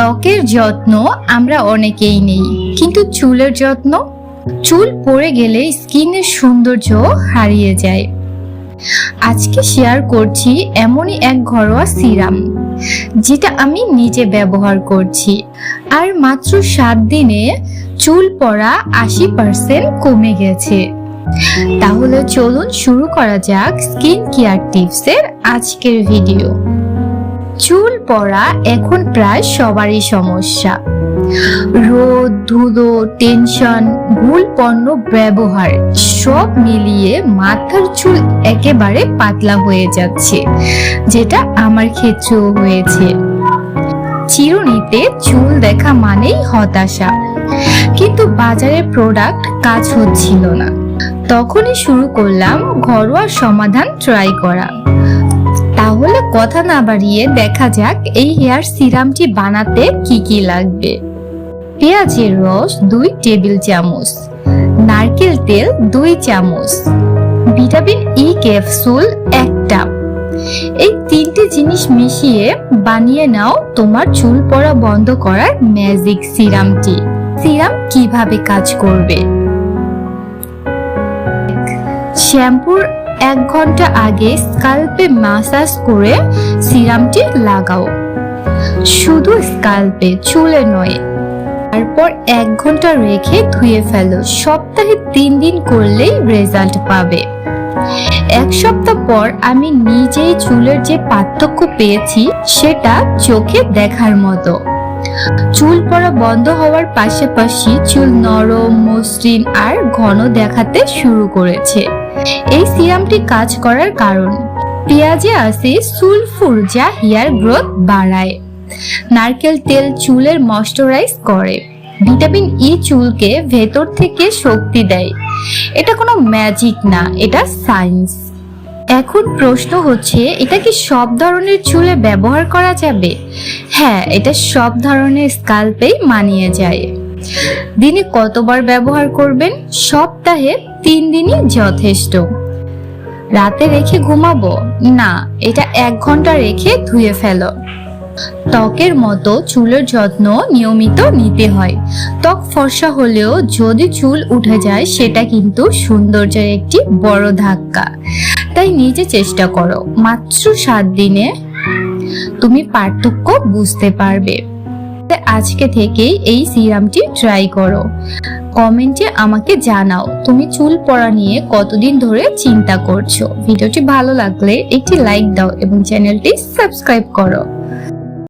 ত্বকের যত্ন আমরা অনেকেই নেই। কিন্তু চুলের যত্ন? চুল পড়ে গেলে স্কিনের সৌন্দর্য হারিয়ে যায়। আজকে শেয়ার করছি এমনই এক ঘরোয়া সিরাম, যেটা আমি নিজে ব্যবহার করছি। আর মাত্র সাত দিনে চুল পড়া আশি পার্সেন্ট কমে গেছে। তাহলে চলুন শুরু করা যাক স্কিন কেয়ার টিপসের আজকের ভিডিও। চুল পড়া এখন প্রায় সবারই সমস্যা। রোদ, ধুলো টেনশন ভুল পণ্য ব্যবহার, সব মিলিয়ে মাথার চুল একেবারে পাতলা হয়ে যাচ্ছে, যেটা আমার ক্ষেত্রেও হয়েছে। চিরুনিতে চুল দেখা মানেই হতাশা, কিন্তু বাজারে প্রোডাক্ট কাজ হচ্ছিল না। তখনই শুরু করলাম ঘরোয়া সমাধান ট্রাই করা। কথা না বাড়িয়ে দেখা যাক এই হেয়ার সিরামটি বানাতে কি কি লাগবে। পেঁয়াজের রস দুই টেবিল চামচ, নারকেল তেল দুই চামচ, ভিটামিন ই ক্যাপসুল একটা। এই তিনটে জিনিস মিশিয়ে বানিয়ে নাও তোমার চুল পড়া বন্ধ করার ম্যাজিক সিরামটি। সিরাম কীভাবে কাজ করবে? শ্যাম্পুর এক ঘণ্টা আগে স্কাল্পে মাসাজ করে সিরামটি লাগাও। শুধু স্কাল্পে, চুলে নয়। তারপর এক ঘণ্টা রেখে ধুয়ে ফেলো। সপ্তাহে তিন দিন করলেই রেজাল্ট পাবে। এক সপ্তাহ পর আমি নিজেই চুলের যে পার্থক্য পেয়েছি, সেটা চোখে দেখার মতো। চুল পড়া বন্ধ হওয়ার পাশাপাশি চুল নরম, মসৃণ আর ঘন দেখাতে শুরু করেছে। এই সিরামটি কাজ করার কারণ। পেঁয়াজে আছে সুলফুর যা হেয়ার গ্রোথ বাড়ায়। নারকেল তেল চুলের ময়শ্চারাইজ করে। ভিটামিন ই চুলকে ভেতর থেকে শক্তি দেয়। এটা কোনো ম্যাজিক না, এটা সায়েন্স। এখন প্রশ্ন হচ্ছে, এটা কি সব ধরনের চুলে ব্যবহার করা যাবে? হ্যাঁ এটা সব ধরনের স্কাল্পেই মানিয়ে যায়। দিনে কতবার ব্যবহার করবেন? সপ্তাহে তিন দিনই যথেষ্ট। রাতে রেখে ঘুমাবো? না, এটা এক ঘণ্টা রেখে ধুয়ে ফেলো। ত্বকের মতো চুলের যত্ন নিয়মিত নিতে হয়। ত্বক ফর্সা হলেও যদি চুল উঠে যায়, সেটা কিন্তু সৌন্দর্যের একটি বড় ধাক্কা। তাই নিজে চেষ্টা করো। মাত্র সাত দিনে তুমি পার্থক্য বুঝতে পারবে। আজকে থেকেই এই সিরামটি ট্রাই করো। কমেন্টে আমাকে জানাও, তুমি চুল পড়া নিয়ে কতদিন ধরে চিন্তা করছ? ভিডিওটি ভালো লাগলে একটি লাইক দাও এবং চ্যানেলটি সাবস্ক্রাইব করো।